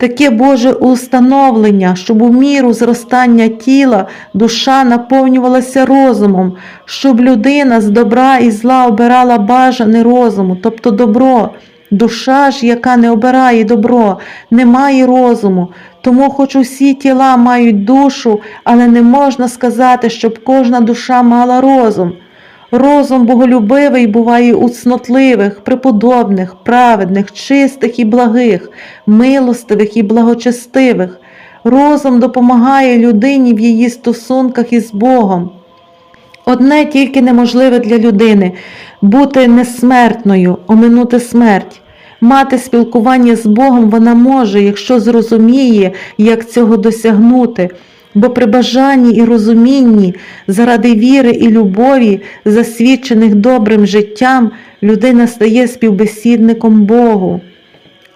таке Боже установлення, щоб у міру зростання тіла душа наповнювалася розумом, щоб людина з добра і зла обирала бажане розуму, тобто добро. Душа ж, яка не обирає добро, не має розуму, тому хоч усі тіла мають душу, але не можна сказати, щоб кожна душа мала розум. Розум боголюбивий буває у цнотливих, преподобних, праведних, чистих і благих, милостивих і благочестивих. Розум допомагає людині в її стосунках із Богом. Одне тільки неможливе для людини бути несмертною, оминути смерть. Мати спілкування з Богом вона може, якщо зрозуміє, як цього досягнути, бо при бажанні і розумінні, заради віри і любові, засвідчених добрим життям, людина стає співбесідником Богу.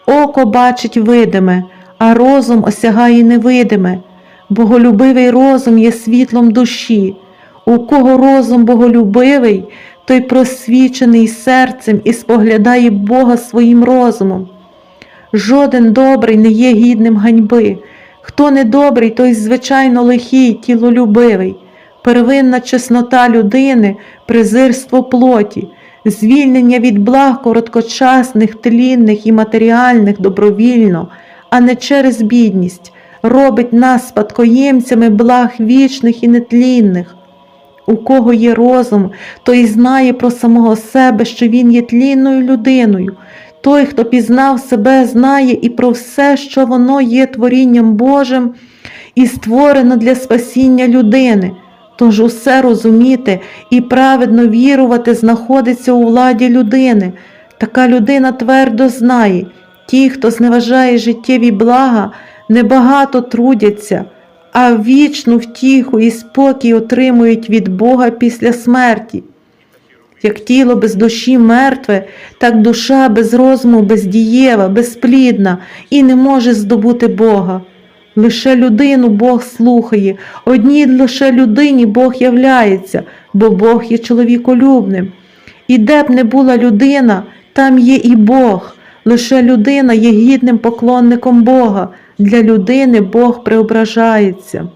Око бачить видиме, а розум осягає невидиме. Боголюбивий розум є світлом душі. У кого розум боголюбивий, той просвічений серцем і споглядає Бога своїм розумом. Жоден добрий не є гідним ганьби. Хто не добрий, той звичайно лихий, тілолюбивий, первинна чеснота людини, презирство плоті, звільнення від благ короткочасних, тлінних і матеріальних добровільно, а не через бідність, робить нас спадкоємцями благ вічних і нетлінних. У кого є розум, той знає про самого себе, що він є тлінною людиною. Той, хто пізнав себе, знає і про все, що воно є творінням Божим і створено для спасіння людини. Тож усе розуміти і праведно вірувати знаходиться у владі людини. Така людина твердо знає, ті, хто зневажає життєві блага, небагато трудяться а вічну втіху і спокій отримують від Бога після смерті. Як тіло без душі мертве, так душа без розуму, бездієва, безплідна і не може здобути Бога. Лише людину Бог слухає, одній лише людині Бог являється, бо Бог є чоловіколюбним. І де б не була людина, там є і Бог. Лише людина є гідним поклонником Бога. Для людини Бог преображається.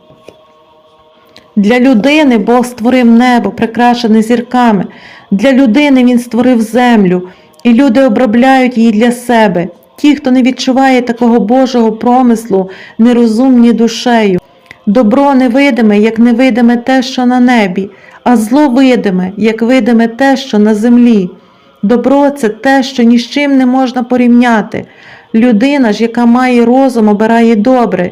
Для людини Бог створив небо, прикрашене зірками. Для людини Він створив землю, і люди обробляють її для себе. Ті, хто не відчуває такого Божого промислу, нерозумні душею. Добро невидиме, як невидиме те, що на небі, а зло видиме, як видиме те, що на землі. Добро це те, що ні з чим не можна порівняти. Людина ж, яка має розум, обирає добре,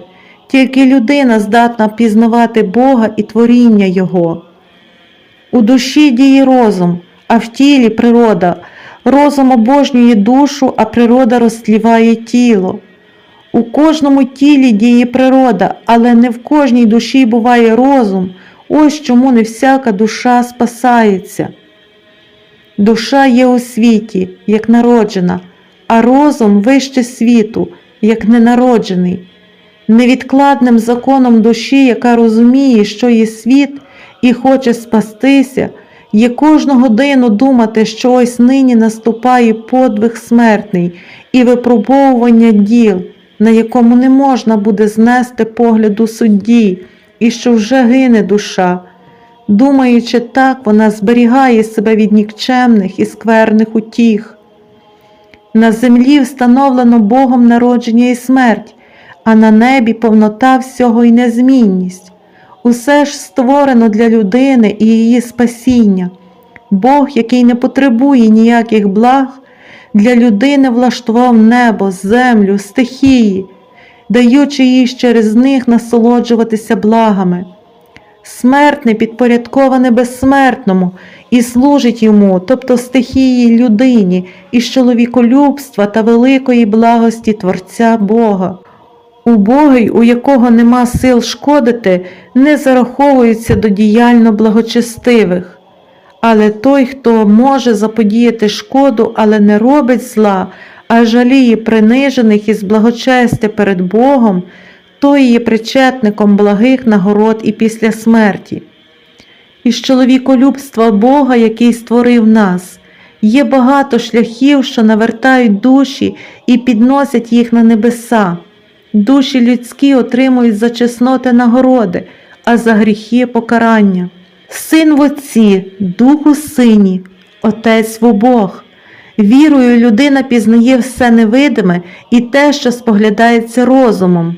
тільки людина здатна пізнавати Бога і творіння Його. У душі діє розум, а в тілі природа. Розум обожнює душу, а природа розтліває тіло. У кожному тілі діє природа, але не в кожній душі буває розум. Ось чому не всяка душа спасається. Душа є у світі, як народжена, а розум вище світу, як ненароджений. Невідкладним законом душі, яка розуміє, що є світ і хоче спастися, є кожну годину думати, що ось нині наступає подвиг смертний і випробовування діл, на якому не можна буде знести погляду судді, і що вже гине душа. Думаючи так, вона зберігає себе від нікчемних і скверних утіх. На землі встановлено Богом народження і смерть, а на небі повнота всього і незмінність. Усе ж створено для людини і її спасіння. Бог, який не потребує ніяких благ, для людини влаштував небо, землю, стихії, даючи їй через них насолоджуватися благами. Смертне підпорядковане безсмертному і служить йому, тобто стихії людині, із чоловіколюбства та великої благості Творця Бога. Убогий, у якого нема сил шкодити, не зараховується до діяльно благочестивих. Але той, хто може заподіяти шкоду, але не робить зла, а жаліє принижених із благочестя перед Богом, той є причетником благих нагород і після смерті. Із чоловіколюбства Бога, який створив нас, є багато шляхів, що навертають душі і підносять їх на небеса. Душі людські отримують за чесноти нагороди, а за гріхи покарання. Син в Отці, Дух у Сині, Отець в обох. Вірою людина пізнає все невидиме і те, що споглядається розумом.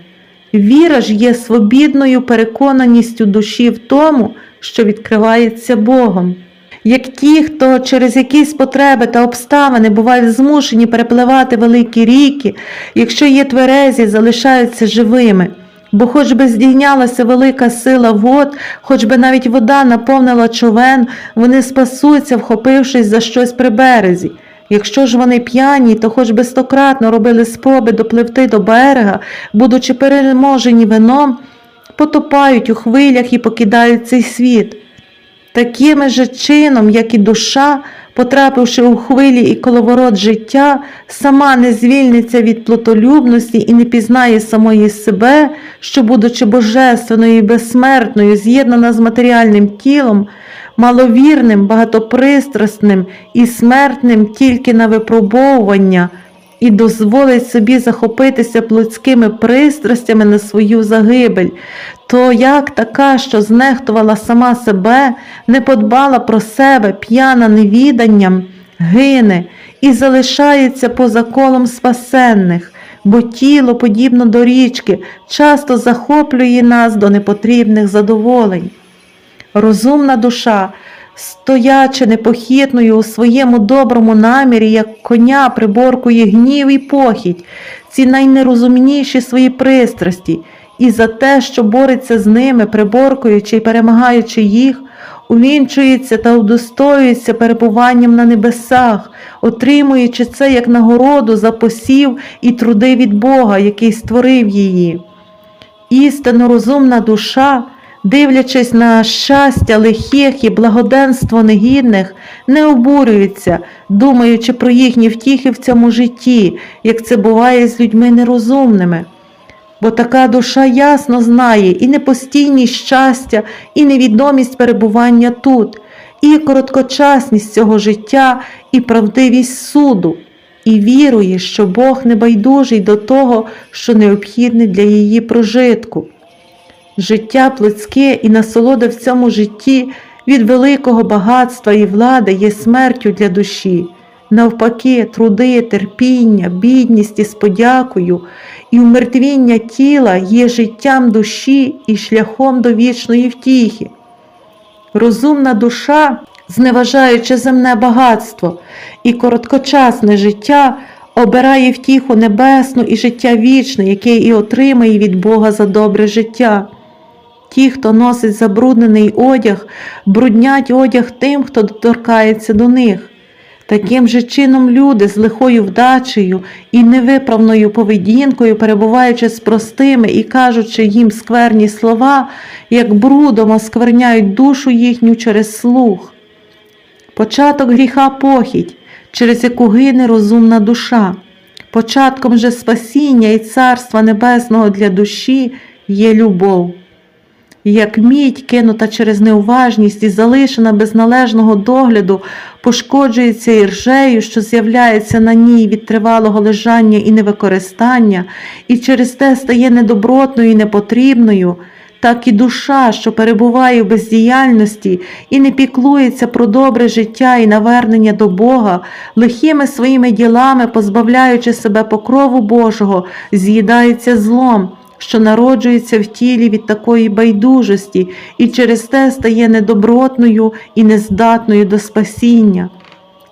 Віра ж є свобідною переконаністю душі в тому, що відкривається Богом. Як ті, хто через якісь потреби та обставини бувають змушені перепливати великі ріки, якщо є тверезі, залишаються живими. Бо хоч би здійнялася велика сила вод, хоч би навіть вода наповнила човен, вони спасуться, вхопившись за щось при березі. Якщо ж вони п'яні, то хоч би стократно робили спроби допливти до берега, будучи переможені вином, потопають у хвилях і покидають цей світ. Таким же чином, як і душа, потрапивши у хвилі і коловорот життя, сама не звільниться від плотолюбності і не пізнає самої себе, що, будучи божественною і безсмертною, з'єднана з матеріальним тілом, маловірним, багатопристрасним і смертним тільки на випробовування, і дозволить собі захопитися плотськими пристрастями на свою загибель, то як така, що знехтувала сама себе, не подбала про себе, п'яна невіданням, гине і залишається поза колом спасенних, бо тіло, подібно до річки, часто захоплює нас до непотрібних задоволень. Розумна душа, стоячи непохитною у своєму доброму намірі, як коня приборкує гнів і похідь, ці найнерозумніші свої пристрасті, і за те, що бореться з ними, приборкуючи і перемагаючи їх, увінчується та удостоюється перебуванням на небесах, отримуючи це як нагороду за посів і труди від Бога, який створив її. Істинно розумна душа, дивлячись на щастя лихих і благоденство негідних, не обурюється, думаючи про їхні втіхи в цьому житті, як це буває з людьми нерозумними. Бо така душа ясно знає і непостійність щастя, і невідомість перебування тут, і короткочасність цього життя, і правдивість суду, і вірує, що Бог не байдужий до того, що необхідне для її прожитку. Життя плотське і насолода в цьому житті від великого багатства і влади є смертю для душі. Навпаки, труди, терпіння, бідність із подякою і умертвіння тіла є життям душі і шляхом до вічної втіхи. Розумна душа, зневажаючи земне багатство і короткочасне життя, обирає втіху небесну і життя вічне, яке і отримає від Бога за добре життя. Ті, хто носить забруднений одяг, бруднять одяг тим, хто доторкається до них. Таким же чином люди з лихою вдачею і невиправною поведінкою, перебуваючи з простими і кажучи їм скверні слова, як брудом оскверняють душу їхню через слух. Початок гріха похідь, через яку гине розумна душа. Початком же спасіння і царства небесного для душі є любов. Як мідь, кинута через неуважність і залишена без належного догляду, пошкоджується іржею, що з'являється на ній від тривалого лежання і невикористання, і через те стає недобротною і непотрібною, так і душа, що перебуває в бездіяльності і не піклується про добре життя і навернення до Бога, лихими своїми ділами, позбавляючи себе покрову Божого, з'їдається злом що народжується в тілі від такої байдужості і через те стає недобротною і нездатною до спасіння.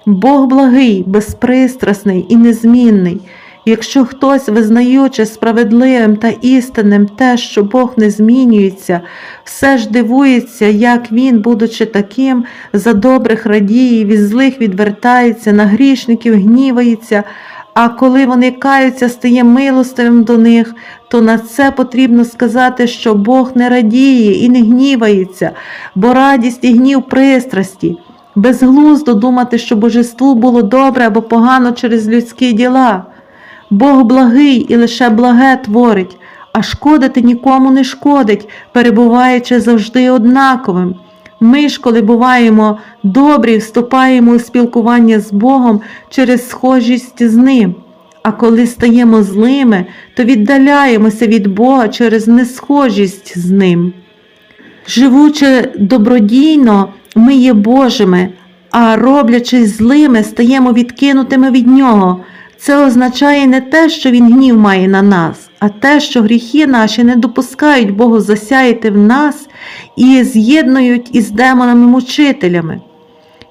Бог благий, безпристрасний і незмінний. Якщо хтось, визнаючи справедливим та істинним те, що Бог не змінюється, все ж дивується, як він, будучи таким, за добрих радіє, від злих відвертається, на грішників гнівається, а коли вони каються, стає милостивим до них, то на це потрібно сказати, що Бог не радіє і не гнівається, бо радість і гнів пристрасті. Безглуздо думати, що божеству було добре або погано через людські діла. Бог благий і лише благе творить, а шкодити нікому не шкодить, перебуваючи завжди однаковим. Ми ж, коли буваємо добрі, вступаємо у спілкування з Богом через схожість з Ним, А коли стаємо злими, то віддаляємося від Бога через несхожість з Ним. Живучи добродійно, ми є Божими, а роблячись злими, стаємо відкинутими від Нього. Це означає не те, що Він гнів має на нас, а те, що гріхи наші не допускають Богу засяяти в нас і з'єднують із демонами-мучителями.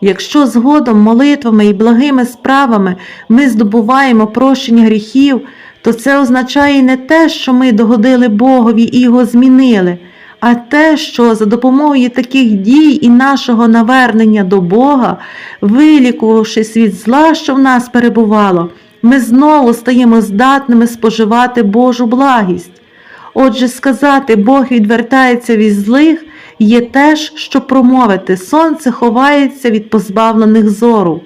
Якщо згодом молитвами і благими справами ми здобуваємо прощення гріхів, то це означає не те, що ми догодили Богові і його змінили, а те, що за допомогою таких дій і нашого навернення до Бога, вилікувавшись від зла, що в нас перебувало, ми знову стаємо здатними споживати Божу благість. Отже, сказати Бог відвертається від злих є теж, що промовити сонце ховається від позбавлених зору.